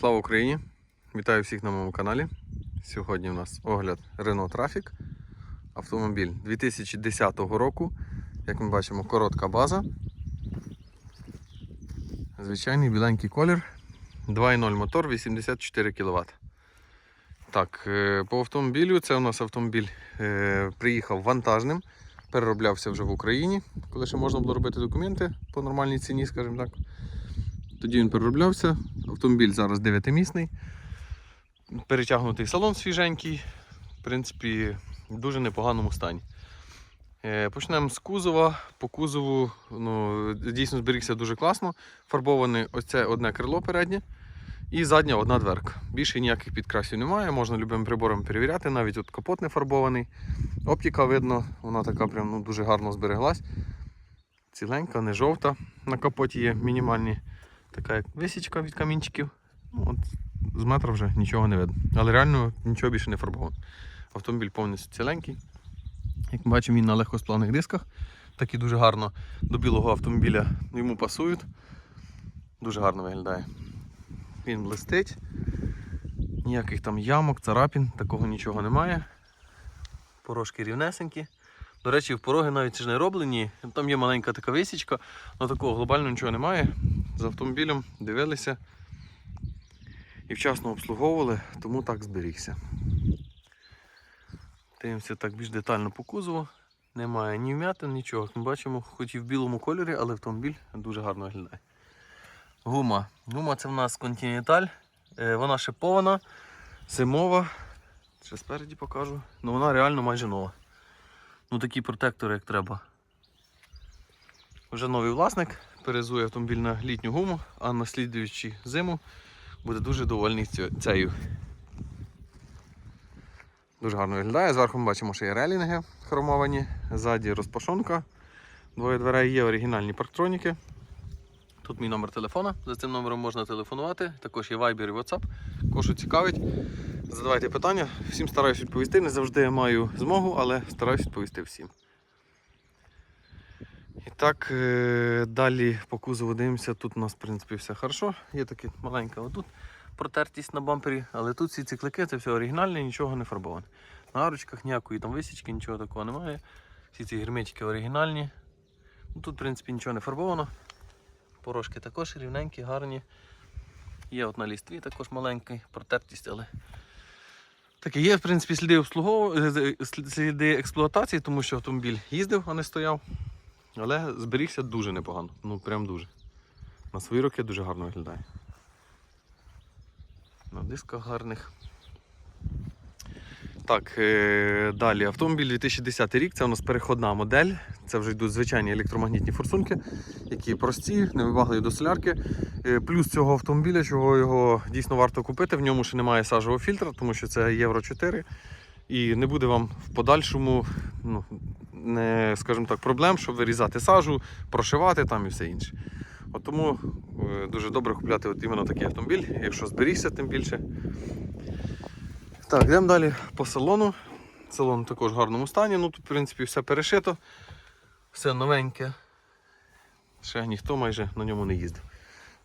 Слава Україні! Вітаю всіх на моєму каналі. Сьогодні у нас огляд Renault Traffic. Автомобіль 2010 року. Як ми бачимо, коротка база. Звичайний біленький колір. 2.0 мотор 84 кВт. Так, е, по автомобілю це у нас автомобіль е, приїхав вантажним, перероблявся вже в Україні, коли ще можна було робити документи по нормальній ціні, скажімо так. Тоді він перероблявся. Автомобіль зараз 9-місний. Перетягнутий салон свіженький. В принципі, в дуже непоганому стані. Е, Почнемо з кузова. По кузову ну, дійсно зберігся дуже класно. Фарбоване ось це одне крило переднє і задня одна дверка. Більше ніяких підкрасів немає, можна любим прибором перевіряти. Навіть от капот не фарбований. Оптика видно, вона така прям ну, дуже гарно збереглась. Ціленька, не жовта. На капоті є мінімальні така як висічка від камінчиків. Ну, от, з метра вже нічого не видно. Але реально нічого більше не фарбовано. Автомобіль повністю ціленький. Як ми бачимо, він на легкосплавних дисках. Такі дуже гарно до білого автомобіля йому пасують. Дуже гарно виглядає. Він блистить. Ніяких там ямок, царапін, такого нічого немає. Порожки рівнесенькі. До речі, в пороги навіть ж не роблені. Там є маленька така висічка, але такого глобального нічого немає. З автомобілем дивилися і вчасно обслуговували, тому так зберігся. Дивимося так більш детально по кузову. Немає ні вмятин, нічого. Ми бачимо, хоч і в білому кольорі, але автомобіль дуже гарно виглядає. Гума. Гума це в нас Continental. Е, Вона шипована, зимова. Ще спереді покажу. Ну вона реально майже нова. Ну такі протектори як треба. Вже новий власник перезує автомобіль на літню гуму, а на слідуючу зиму буде дуже довольний цією. Дуже гарно виглядає. Зверху ми бачимо, що є релінги хромовані, ззаді розпашонка. Двоє дверей є оригінальні парктроніки. Тут мій номер телефона. За цим номером можна телефонувати. Також є Viber і WhatsApp. Кого цікавить. Задавайте питання. Всім стараюсь відповісти. Не завжди я маю змогу, але стараюсь відповісти всім. І так, е, далі по кузову дивимося. Тут у нас, в принципі, все хорошо. Є таке маленька отут протертість на бампері, але тут всі ці клики це все оригінальне, нічого не фарбоване. На арочках ніякої там висічки, нічого такого немає. Всі ці герметики оригінальні. Ну, тут, в принципі, нічого не фарбовано. Порошки також рівненькі, гарні. Є от на лістві також маленький протертість, але таке є, в принципі, сліди обслугову... е, сліди експлуатації, тому що автомобіль їздив, а не стояв. Але зберігся дуже непогано. Ну прям дуже. На свої роки дуже гарно виглядає. На дисках гарних. Так, е, далі. Автомобіль 2010 рік, це у нас переходна модель. Це вже йдуть звичайні електромагнітні форсунки, які прості, невибагливі до солярки. Е, Плюс цього автомобіля, чого його дійсно варто купити, в ньому ще немає сажового фільтра, тому що це Євро 4. І не буде вам в подальшому ну, скажімо так, проблем, щоб вирізати сажу, прошивати там і все інше. От тому е, дуже добре купляти от іменно такий автомобіль, якщо зберігся, тим більше. Так, йдемо далі по салону. Салон також в гарному стані. Ну тут, в принципі, все перешито, все новеньке. Ще ніхто майже на ньому не їздив.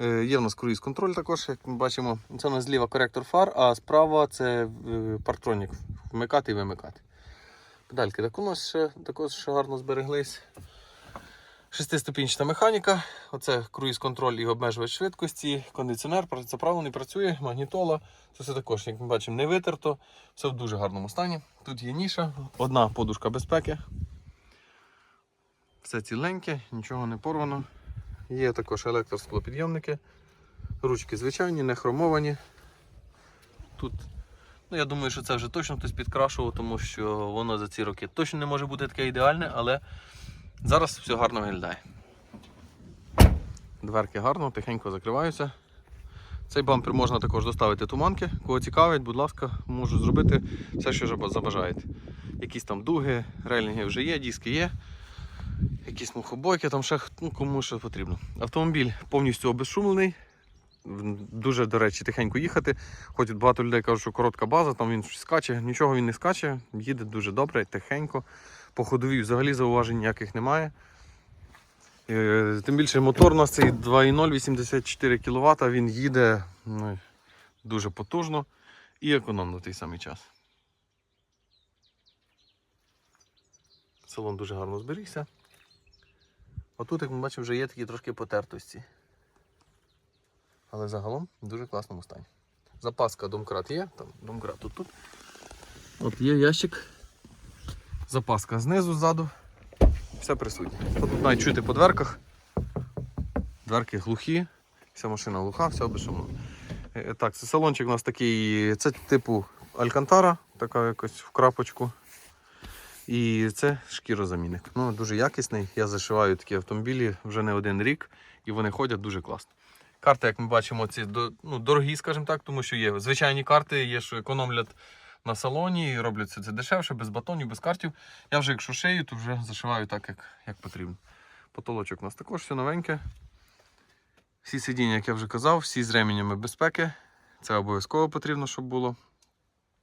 Е, Є в нас круїз контроль також, як ми бачимо. Це у нас зліва коректор фар, а справа це е, парктронік. Вмикати і вимикати. Педальки так у нас ще, також гарно збереглись. Шестиступінчата механіка. Оце круїз контроль і обмежувач швидкості, кондиціонер, заправлений працює, магнітола. Це все також, як ми бачимо, не витерто. Все в дуже гарному стані. Тут є ніша, одна подушка безпеки. Все ціленьке, нічого не порвано. Є також електросклопідйомники. Ручки звичайні, не хромовані. Тут, ну я думаю, що це вже точно хтось підкрашував, тому що воно за ці роки точно не може бути таке ідеальне, але зараз все гарно виглядає. Дверки гарно, тихенько закриваються. Цей бампер можна також доставити туманки. Кого цікавить, будь ласка, можу зробити все, що забажаєте. Якісь там дуги, рейлінги вже є, диски є. Якісь мухобойки, там ще ну, кому що потрібно. Автомобіль повністю обезшумлений. Дуже, до речі, тихенько їхати. Хоч багато людей кажуть, що коротка база, там він скаче, нічого він не скаче, їде дуже добре, тихенько. По ходовій взагалі зауважень ніяких немає. Е, Тим більше мотор у нас цей 2.0 84 кВт, він їде ну, дуже потужно і економно в той самий час. Салон дуже гарно зберігся. Отут, як ми бачимо, вже є такі трошки потертості. Але загалом в дуже класному стані. Запаска домкрат є, там домкрат тут. тут. От є ящик. Запаска знизу, ззаду. Все присутнє. Тут навіть чути по дверках. Дверки глухі, вся машина глуха, все безшумно. Е, Так, це салончик у нас такий, це типу Алькантара, така якось в крапочку. І це шкірозамінник. Ну, дуже якісний. Я зашиваю такі автомобілі вже не один рік, і вони ходять дуже класно. Карти, як ми бачимо, ці ну, дорогі, скажімо так, тому що є звичайні карти, є, що економлять на салоні, і роблять це, це дешевше, без батонів, без картів. Я вже якщо шию, то вже зашиваю так, як, як потрібно. Потолочок у нас також все новеньке. Всі сидіння, як я вже казав, всі з ременями безпеки. Це обов'язково потрібно, щоб було.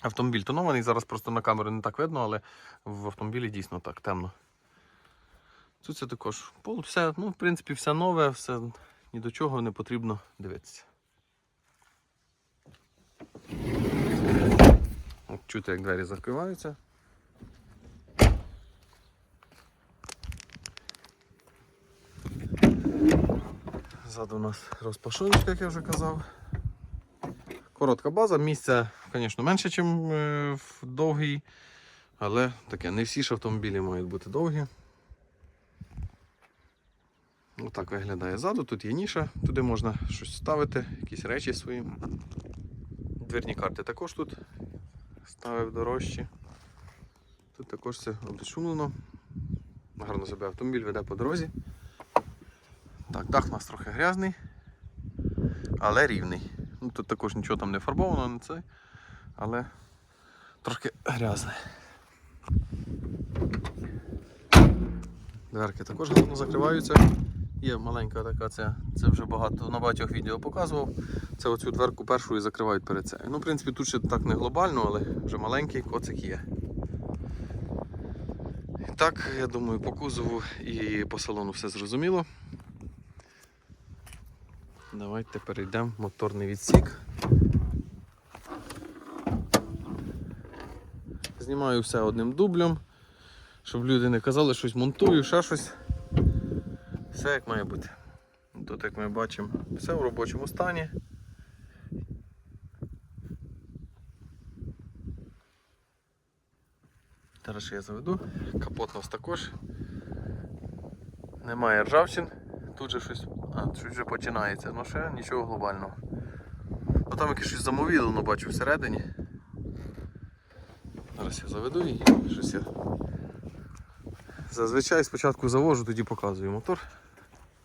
Автомобіль тонований, зараз просто на камеру не так видно, але в автомобілі дійсно так темно. Тут це також пол, все, ну, в принципі, все нове, все ні до чого не потрібно дивитися. От чути, як двері закриваються. Ззаду у нас розпашоночка, як я вже казав. Коротка база, місця, звісно, менше, ніж в довгій, але таке, не всі ж автомобілі мають бути довгі. Отак виглядає ззаду, тут є ніша, туди можна щось ставити, якісь речі свої. Дверні карти також тут ставив дорожчі. Тут також все обезшумлено. Гарно себе автомобіль веде по дорозі. Так, дах у нас трохи грязний, але рівний. Ну, тут також нічого там не фарбовано, не це, але трошки грязне. Дверки також гарно закриваються. Є маленька така, це, це вже багато на багатьох відео показував. Це оцю дверку першу і закривають перед цією. Ну, в принципі, тут ще так не глобально, але вже маленький коцик є. І так, я думаю, по кузову і по салону все зрозуміло. Давайте перейдемо в моторний відсік. Знімаю все одним дублем, щоб люди не казали, щось монтую, ще щось. Все як має бути. Тут, як ми бачимо, все в робочому стані. Зараз я заведу. Капот у нас також. Немає ржавчин. Тут же щось. А, щось вже починається. Ну ще нічого глобального. Ну там якесь щось замовілено, бачу всередині. Зараз я заведу і щось я. Зазвичай спочатку завожу, тоді показую мотор.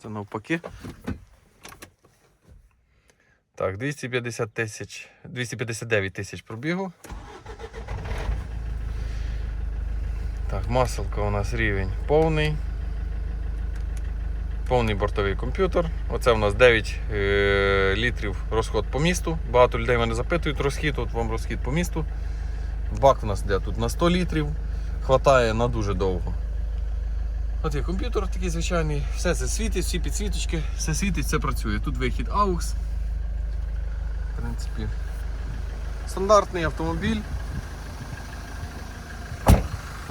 Це навпаки. Так, 250 тисяч, 259 тисяч пробігу. Так, маселка у нас рівень повний. Повний бортовий комп'ютер. Оце у нас 9 е, літрів розход по місту. Багато людей мене запитують розхід, от вам розхід по місту. Бак у нас йде тут на 100 літрів. Хватає на дуже довго. От є комп'ютер такий звичайний, все це світить, всі підсвіточки, все світить, все працює. Тут вихід AUX. В принципі, стандартний автомобіль.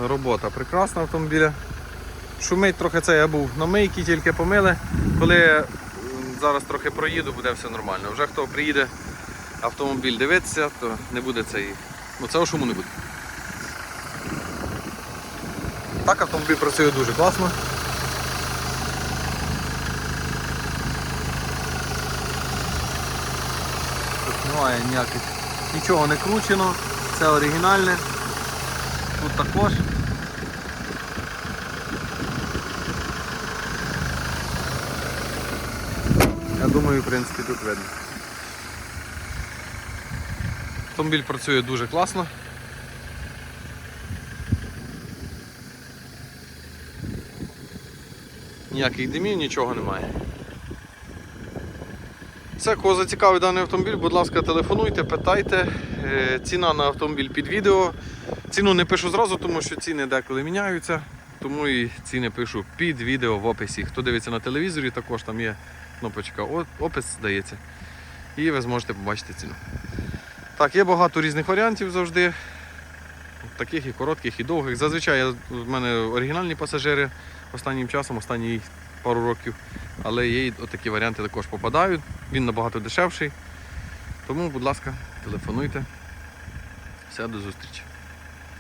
Робота прекрасна автомобіля. Шумить трохи це я був на мийці, тільки помили. Коли м, зараз трохи проїду, буде все нормально. Вже хто приїде автомобіль дивитися, то не буде цей. Ну цього шуму не буде. Так автомобіль працює дуже класно. Тут немає ніяких, нічого не кручено, все оригінальне. Тут також. Я думаю, в принципі, тут видно. Автомобіль працює дуже класно. Ніяких димів, нічого немає. Все, кого зацікавить даний автомобіль, будь ласка, телефонуйте, питайте. Е, Ціна на автомобіль під відео. Ціну не пишу зразу, тому що ціни деколи міняються. Тому і ціни пишу під відео в описі. Хто дивиться на телевізорі, також там є кнопочка опис, здається. і ви зможете побачити ціну. Так, є багато різних варіантів завжди. Таких і коротких, і довгих. Зазвичай в мене оригінальні пасажири останнім часом, останні пару років. Але є і такі варіанти також попадають. Він набагато дешевший. Тому, будь ласка, телефонуйте. Все, до зустрічі.